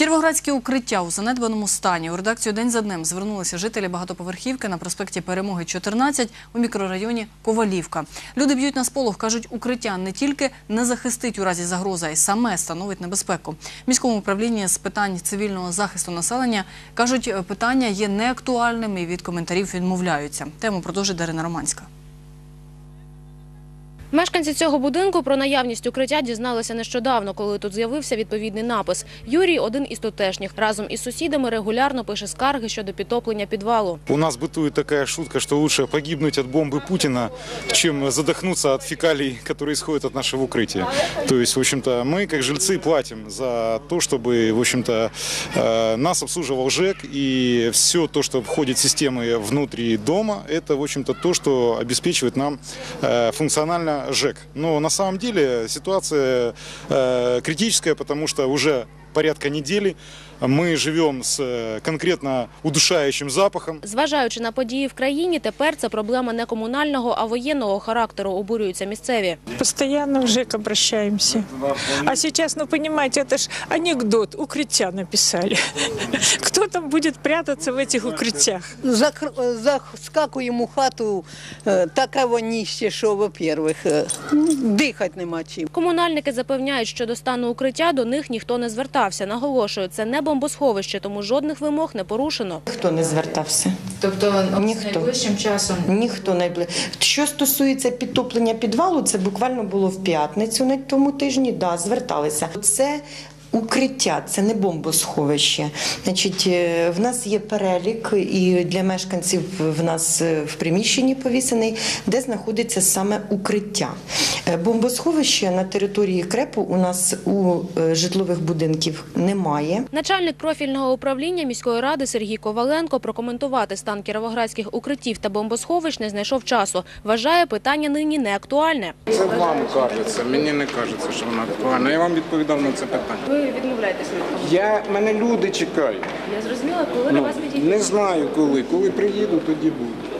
Кіровоградські укриття у занедбаному стані. У редакцію «День за днем» звернулися жителі багатоповерхівки на проспекті Перемоги 14 у мікрорайоні Ковалівка. Люди б'ють на сполох, кажуть, укриття не тільки не захистить у разі загрози, а й саме становить небезпеку. Міському управлінні з питань цивільного захисту населення кажуть, питання є неактуальними і від коментарів відмовляються. Тему продовжить Дарина Романська. Мешканці цього будинку про наявність укриття дізналися нещодавно, коли тут з'явився відповідний напис. Юрій один із тутешніх. Разом із сусідами регулярно пише скарги щодо підтоплення підвалу. У нас бытует такая шутка, что лучше погибнуть от бомбы Путина, чем задохнуться от фекалий, которые исходят от нашего укрытия. То есть, в общем-то, мы, как жильцы, платим за то, чтобы, в общем-то, э, нас обслуживал ЖЭК, и все то, что входит в системы внутри дома, это, в общем-то, то, что обеспечивает нам э, функционально ЖЭК. Но на самом деле ситуация э, критическая, потому что уже порядка недели мы живем с э, конкретно удушающим запахом. Зважаючи на події в країні, тепер це проблема не комунального, а воєнного характеру. Обурюються місцеві. Постоянно в ЖЭК обращаемся. А сейчас, ну понимаете, это ж анекдот, укрытия написали. Кто там будет прятаться в этих укрытиях? Закр- заскакуємо у хату е, така воніще, що, во-первых, е, ну, дихати нема чим. Комунальники запевняють, що до стану укриття до них ніхто не звертався. Наголошую, це не бомбосховище, тому жодних вимог не порушено. Ніхто не звертався. Тобто Ніхто. найближчим часом Ніхто найбли. Що стосується підтоплення підвалу, це буквально було в п'ятницю на тому тижні. Да, зверталися. Це укриття, це не бомбосховище. Значить, е, в нас є перелік, і для мешканців в нас е, в приміщенні повісений, де знаходиться саме укриття. Е, Бомбосховища на території крепу у нас у е, житлових будинків немає. Начальник профільного управління міської ради Сергій Коваленко прокоментувати стан кіровоградських укриттів та бомбосховищ не знайшов часу. Вважає питання нині не актуальне. Це вам кажеться, мені не кажеться, що вона актуальна. Я вам відповідав на це питання. Ви відмовляєтеся від Я мене люди чекають. Я зрозуміла, коли Ну, не знаю коли. Коли приїду, тоді буду.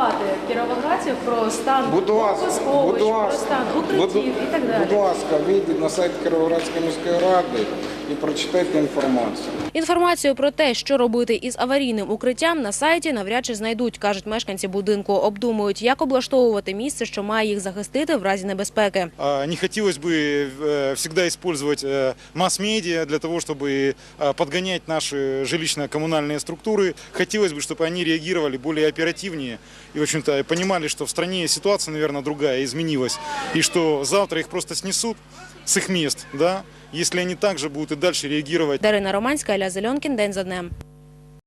Інформувати кіровоградців про стан Будь ласка, про стан укриттів будь, і так далі. будь ласка, вийдіть на сайт Кіровоградської міської ради і прочитайте інформацію. Інформацію про те, що робити із аварійним укриттям, на сайті навряд чи знайдуть, кажуть мешканці будинку. Обдумують, як облаштовувати місце, що має їх захистити в разі небезпеки. А, Не хотелось бы э, всегда использовать э, масс-медиа для того, чтобы э, подгонять наши жилищно-коммунальные структуры. Хотелось бы, чтобы они реагировали более оперативнее и, в общем-то, понимали, что в стране ситуация, наверное, другая, изменилась, и что завтра их просто снесут с их мест, да, если они также будут и дальше реагировать Дарина Романська, Ілля Зеленкін, День за днем.